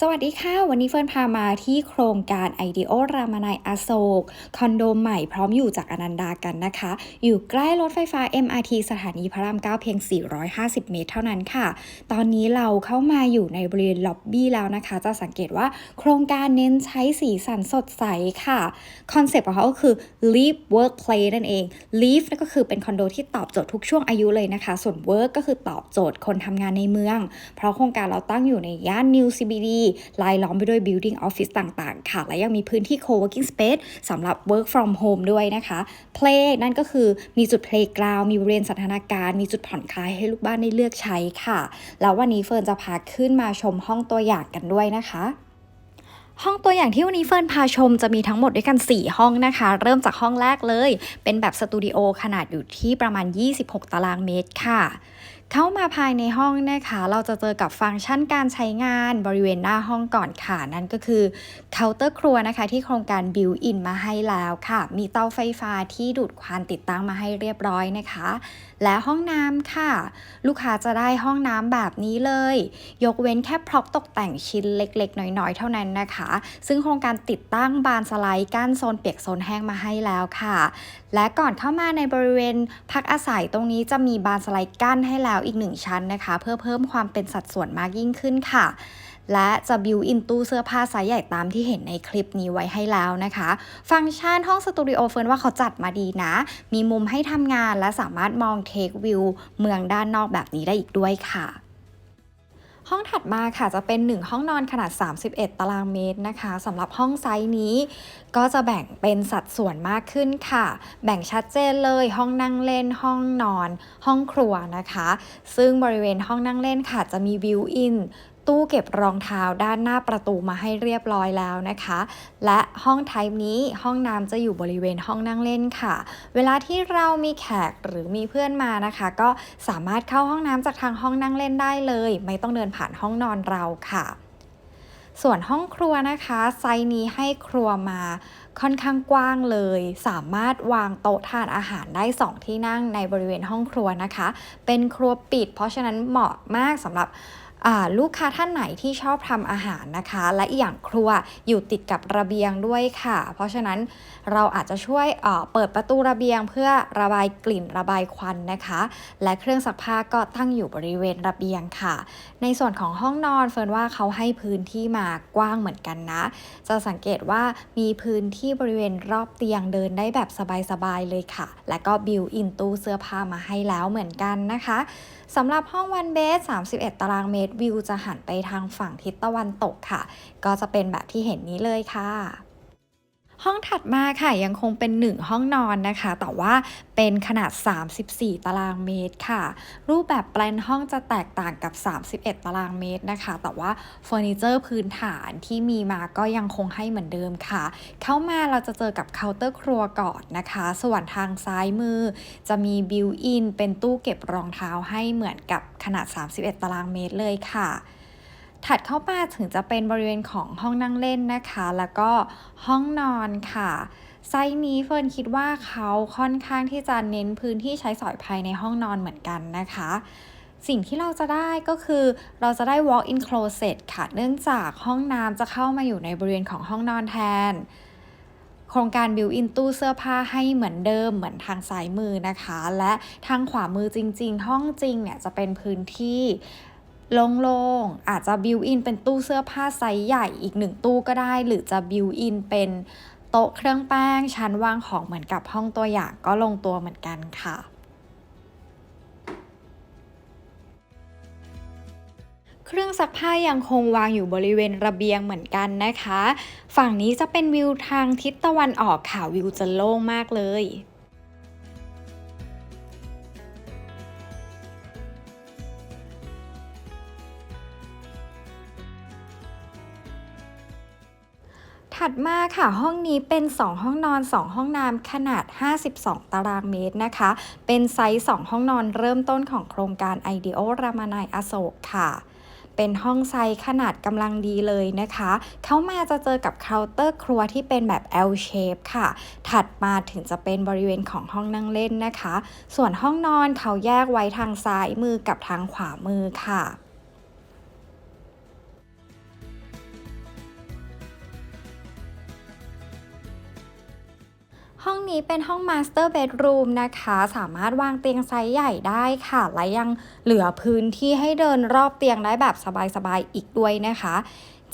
สวัสดีค่ะ วันนี้เฟิร์นพามาที่โครงการไอเดโอรามานายอโศก คอนโดใหม่พร้อมอยู่จากอนันดากันนะคะ อยู่ใกล้รถไฟฟ้า MRT สถานีพระราม 9 เพียง 450 เมตรเท่านั้นค่ะ ตอนนี้เราเข้ามาอยู่ในบริเวณล็อบบี้แล้วนะคะ จะสังเกตว่าโครงการเน้นใช้สีสันสดใสค่ะ คอนเซปต์ของเขาก็คือ live work play นั่นเอง live ก็คือเป็นคอนโดที่ตอบโจทย์ทุกช่วงอายุเลยนะคะ ส่วน work ก็คือตอบโจทย์คนทำงานในเมือง เพราะโครงการเราตั้งอยู่ในย่าน New CBD ลายล้อมไปด้วย building office ต่างๆ ค่ะ และยังมีพื้นที่ co-working space สำหรับ work from home ด้วยนะคะ play นั่นก็คือมีจุด playground มีบริเวณสันทนาการ มีจุดผ่อนคลายให้ลูกบ้านได้เลือกใช้ค่ะ แล้ววันนี้เฟิร์นจะพาขึ้นมาชมห้องตัวอย่างกันด้วยนะคะ ห้องตัวอย่างที่วันนี้เฟิร์นพาชมจะมีทั้งหมดด้วยกัน 4 ห้องนะคะ เริ่มจากห้องแรกเลย เป็นแบบสตูดิโอขนาดอยู่ที่ประมาณ 26 ตารางเมตรค่ะ เข้ามาภายในห้องนะคะ เราจะเจอกับฟังก์ชันการใช้งานบริเวณหน้าห้องก่อนค่ะ นั่นก็คือเคาน์เตอร์ครัวนะคะที่โครงการบิวอินมาให้แล้วค่ะ มีเตาไฟฟ้าที่ดูดควันติดตั้งมาให้เรียบร้อยนะคะ และห้องน้ำค่ะ ลูกค้าจะได้ห้องน้ำแบบนี้เลย ยกเว้นแค่พร็อพตกแต่งชิ้นเล็กๆ น้อยๆ เท่านั้นนะคะ ซึ่งโครงการติดตั้งบานสไลด์กั้นโซนเปียกโซนแห้งมาให้แล้วค่ะ และก่อนเข้ามาในบริเวณพักอาศัยตรงนี้จะมีบานสไลด์กั้นให้แล้วอีกหนึ่งชั้นนะคะ เพื่อเพิ่มความเป็นสัดส่วนมากยิ่งขึ้นค่ะ และจะบิวอินตู้เสื้อผ้าไซส์ใหญ่ตามที่เห็นในคลิปนี้ไว้ให้แล้วนะคะ ฟังก์ชันห้องสตูดิโอเฟิร์นว่าเขาจัดมาดีนะ มีมุมให้ทำงานและสามารถมองเทควิวเมืองด้านนอกแบบนี้ได้อีกด้วยค่ะห้องถัดมาค่ะจะเป็น 1 ห้องนอนขนาด 31 ตารางเมตรนะคะสำหรับห้องไซส์นี้ ก็จะแบ่งเป็นสัดส่วนมากขึ้นค่ะ แบ่งชัดเจนเลยห้องนั่งเล่นห้องนอน ห้องครัวนะคะ ซึ่งบริเวณห้องนั่งเล่นค่ะจะมีวิวอิน ตู้เก็บรองเท้าด้านหน้าประตูมาให้เรียบร้อยแล้วนะคะ และห้องไทป์นี้ห้องน้ำจะอยู่บริเวณห้องนั่งเล่นค่ะ เวลาที่เรามีแขกหรือมีเพื่อนมานะคะ ก็สามารถเข้าห้องน้ำจากทางห้องนั่งเล่นได้เลย ไม่ต้องเดินผ่านห้องนอนเราค่ะ ส่วนห้องครัวนะคะ ไซนี้ให้ครัวมาค่อนข้างกว้างเลย สามารถวางโต๊ะทานอาหารได้ 2 ที่นั่งในบริเวณห้องครัวนะคะ เป็นครัวปิด เพราะฉะนั้นเหมาะมากสำหรับ ลูกค้าท่านไหนที่ชอบทำอาหารนะคะ และอีกอย่างครัวอยู่ติดกับระเบียงด้วยค่ะ เพราะฉะนั้นเราอาจจะช่วยเอ่อเปิดประตูระเบียงเพื่อระบายกลิ่นระบายควันนะคะ และเครื่องซักผ้าก็ตั้งอยู่บริเวณระเบียงค่ะ ในส่วนของห้องนอนเฟิร์นว่าเขาให้พื้นที่มากว้างเหมือนกันนะ จะสังเกตว่ามีพื้นที่บริเวณรอบเตียงเดินได้แบบสบายๆเลยค่ะ และก็บิวอินตู้เสื้อผ้ามาให้แล้วเหมือนกันนะคะสำหรับห้องวันเบส31 ตารางเมตรวิวจะหันไปทางฝั่งทิศตะวันตกค่ะ ก็จะเป็นแบบที่เห็นนี้เลยค่ะ องถัดมาค่ะยังคงเป็น 1 ห้องนอนนะคะ แต่ว่าเป็นขนาด 34 ตารางเมตรค่ะ รูปแบบแปลนห้องจะแตกต่างกับ 31 ตารางเมตรนะคะ แต่ว่าเฟอร์นิเจอร์พื้นฐานที่มีมาก็ยังคงให้เหมือนเดิมค่ะ เข้ามาเราจะเจอกับเคาน์เตอร์ครัวก่อนนะคะ ส่วนทางซ้ายมือ จะมีบิวอินเป็นตู้เก็บรองเท้าให้เหมือนกับขนาด 31 ตารางเมตรเลยค่ะ ถัดเข้ามาถึงจะเป็นบริเวณของห้องนั่งเล่นนะคะ แล้วก็ห้องนอนค่ะ ไซส์นี้เฟิร์นคิดว่าเขาค่อนข้างที่จะเน้นพื้นที่ใช้สอยภายในห้องนอนเหมือนกันนะคะ สิ่งที่เราจะได้ก็คือเราจะได้ walk-in closet ค่ะ เนื่องจากห้องน้ำจะเข้ามาอยู่ในบริเวณของห้องนอนแทน โครงการ built in ตู้เสื้อผ้าให้เหมือนเดิมเหมือนทางซ้ายมือนะคะ และทางขวามือจริง ๆ ห้องจริงเนี่ยจะเป็นพื้นที่ โล่งๆ อาจจะบิวอินเป็นตู้เสื้อผ้าไซส์ใหญ่อีกหนึ่งตู้ก็ได้ หรือจะบิวอินเป็นโต๊ะเครื่องแป้งชั้นวางของเหมือนกับห้องตัวอย่างก็ลงตัวเหมือนกันค่ะเครื่องซักผ้ายังคงวางอยู่บริเวณระเบียงเหมือนกันนะคะ ฝั่งนี้จะเป็นวิวทางทิศตะวันออกค่ะวิวจะโล่งมากเลย ถัดมาค่ะ ห้องนี้เป็น 2 ห้องนอน 2 ห้องน้ำขนาด 52 ตารางเมตรนะคะ เป็นไซส์ 2 ห้องนอนเริ่มต้นของโครงการไอเดโอรามานายอโศกค่ะเป็นห้องไซส์ขนาดกำลังดีเลยนะคะ เข้ามาจะเจอกับเคาน์เตอร์ครัวที่เป็นแบบ L shape ค่ะ ถัดมาถึงจะเป็นบริเวณของห้องนั่งเล่นนะคะ ส่วนห้องนอนเขาแยกไว้ทางซ้ายมือกับทางขวามือค่ะ ห้องนี้เป็นห้องมาสเตอร์เบดรูมนะคะ สามารถวางเตียงไซส์ใหญ่ได้ค่ะ และยังเหลือพื้นที่ให้เดินรอบเตียงได้แบบสบายๆอีกด้วยนะคะ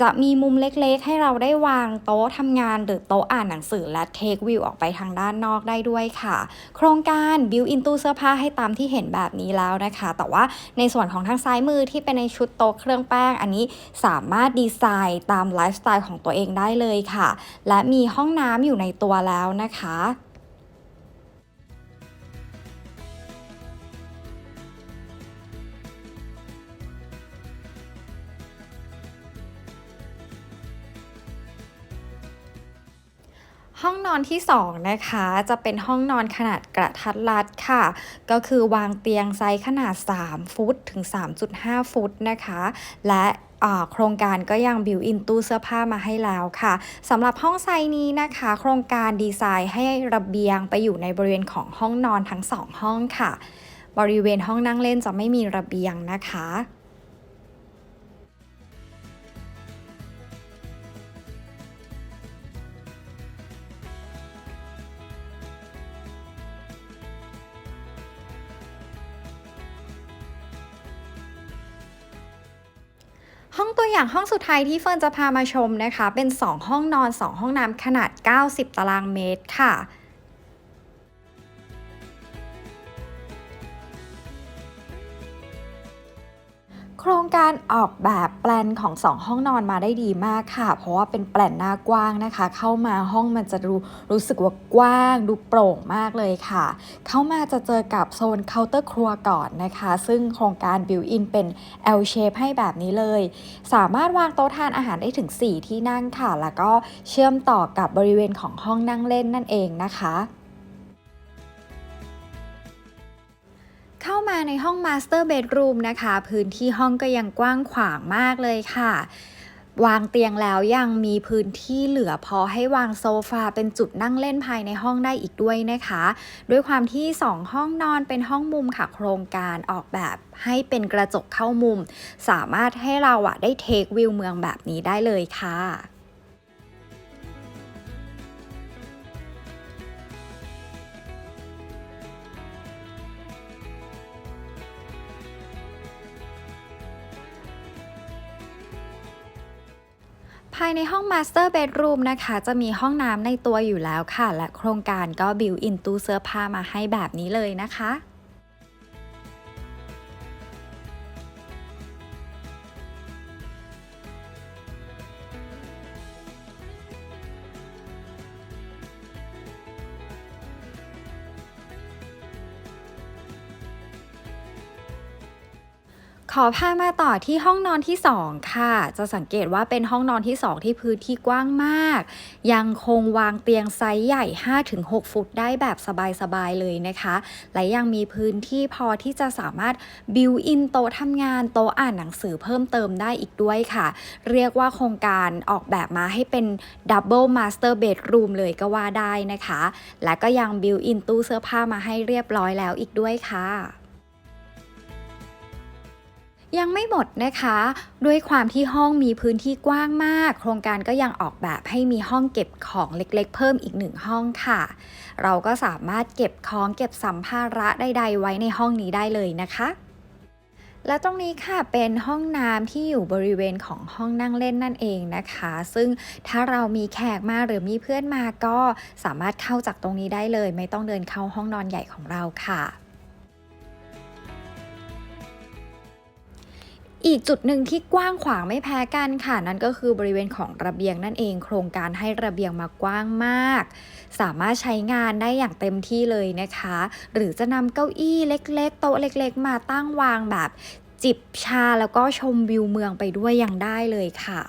จะมีมุมเล็กๆ ให้เราได้วางโต๊ะทำงานหรือโต๊ะอ่านหนังสือและเทควิวออกไปทางด้านนอกได้ด้วยค่ะ โครงการบิวอินตู้เสื้อผ้าให้ตามที่เห็นแบบนี้แล้วนะคะ แต่ว่าในส่วนของทางซ้ายมือที่เป็นในชุดโต๊ะเครื่องแป้ง อันนี้สามารถดีไซน์ตามไลฟ์สไตล์ของตัวเองได้เลยค่ะ และมีห้องน้ำอยู่ในตัวแล้วนะคะ ห้องนอนที่ 2 นะคะ จะเป็นห้องนอนขนาดกระทัดรัดค่ะ ก็คือวางเตียงไซส์ขนาด 3 ฟุตถึง 3.5 ฟุตนะคะ และโครงการก็ยังบิวอินตู้เสื้อผ้ามาให้แล้วค่ะสำหรับห้องไซนี้นะคะ โครงการดีไซน์ให้ระเบียงไปอยู่ในบริเวณของห้องนอนทั้งสองห้องค่ะ บริเวณห้องนั่งเล่นจะไม่มีระเบียงนะคะ ห้องตัวอย่างห้องสุดท้ายที่เฟิร์นจะพามาชมนะคะ เป็น 2 ห้องนอน 2 ห้องน้ำขนาด 90 ตารางเมตรค่ะ ครงการออกแบบแปลนของ 2 ห้องนอนมาได้ดีมากค่ะ เพราะว่าเป็นแปลนหน้ากว้างนะคะ เข้ามาห้องมันจะดูรู้สึกว่ากว้างดูโปร่งมากเลยค่ะ เข้ามาจะเจอกับโซนเคาน์เตอร์ครัวก่อนนะคะ ซึ่งโครงการบิวอินเป็น L shape ให้แบบนี้เลย สามารถวางโต๊ะทานอาหารได้ถึง 4 ที่นั่งค่ะ แล้วก็เชื่อมต่อกับบริเวณของห้องนั่งเล่นนั่นเองนะคะ มาในห้อง Master Bedroom นะคะ พื้นที่ห้องก็ยังกว้างขวางมากเลยค่ะ วางเตียงแล้วยังมีพื้นที่เหลือพอให้วางโซฟาเป็นจุดนั่งเล่นภายในห้องได้อีกด้วยนะคะ ด้วยความที่ 2 ห้องนอนเป็นห้องมุมค่ะ โครงการออกแบบให้เป็นกระจกเข้ามุม สามารถให้เราอะได้เทควิวเมืองแบบนี้ได้เลยค่ะ ภายในห้อง Master Bedroom นะคะ จะมีห้องน้ำในตัวอยู่แล้วค่ะ และโครงการก็บิวอินตู้เสื้อผ้ามาให้แบบนี้เลยนะคะ ขอพามาต่อที่ห้องนอนที่ 2 ค่ะ จะสังเกตว่าเป็นห้องนอนที่ 2 ที่พื้นที่กว้างมาก ยังคงวางเตียงไซส์ใหญ่ 5-6 ฟุตได้แบบสบายๆเลยนะคะ และยังมีพื้นที่พอที่จะสามารถบิวอินโต๊ะทำงานโต๊ะอ่านหนังสือเพิ่มเติมได้อีกด้วยค่ะ เรียกว่าโครงการออกแบบมาให้เป็นดับเบิลมาสเตอร์เบดรูมเลยก็ว่าได้นะคะ และก็ยังบิวอินตู้เสื้อผ้ามาให้เรียบร้อยแล้วอีกด้วยค่ะ ยังไม่หมดนะคะ ด้วยความที่ห้องมีพื้นที่กว้างมาก โครงการก็ยังออกแบบให้มีห้องเก็บของเล็กๆ เพิ่มอีกหนึ่งห้องค่ะ เราก็สามารถเก็บของเก็บสัมภาระใดๆไว้ในห้องนี้ได้เลยนะคะและตรงนี้ค่ะเป็นห้องน้ำที่อยู่บริเวณของห้องนั่งเล่นนั่นเองนะคะ ซึ่งถ้าเรามีแขกมาหรือมีเพื่อนมาก็สามารถเข้าจากตรงนี้ได้เลย ไม่ต้องเดินเข้าห้องนอนใหญ่ของเราค่ะ อีกจุดหนึ่งที่กว้างขวางไม่แพ้กันค่ะ นั่นก็คือบริเวณของระเบียงนั่นเอง โครงการให้ระเบียงมากว้างมาก สามารถใช้งานได้อย่างเต็มที่เลยนะคะ หรือจะนำเก้าอี้เล็ก ๆ โต๊ะเล็ก ๆ มาตั้งวางแบบจิบชาแล้วก็ชมวิวเมืองไปด้วยยังได้เลยค่ะ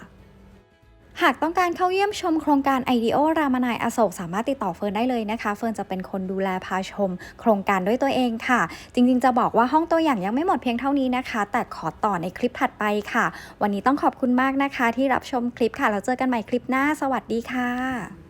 หากต้องการเข้าเยี่ยมชมโครงการไอเดโอรามานายอโศกสามารถติดต่อเฟิร์นได้เลยนะคะ เฟิร์นจะเป็นคนดูแลพาชม โครงการด้วยตัวเองค่ะ จริงๆ จะบอกว่าห้องตัวอย่างยังไม่หมดเพียงเท่านี้นะคะ แต่ขอต่อในคลิปถัดไปค่ะ วันนี้ต้องขอบคุณมากนะคะ ที่รับชมคลิปค่ะแล้วเจอกันใหม่คลิปหน้า สวัสดีค่ะ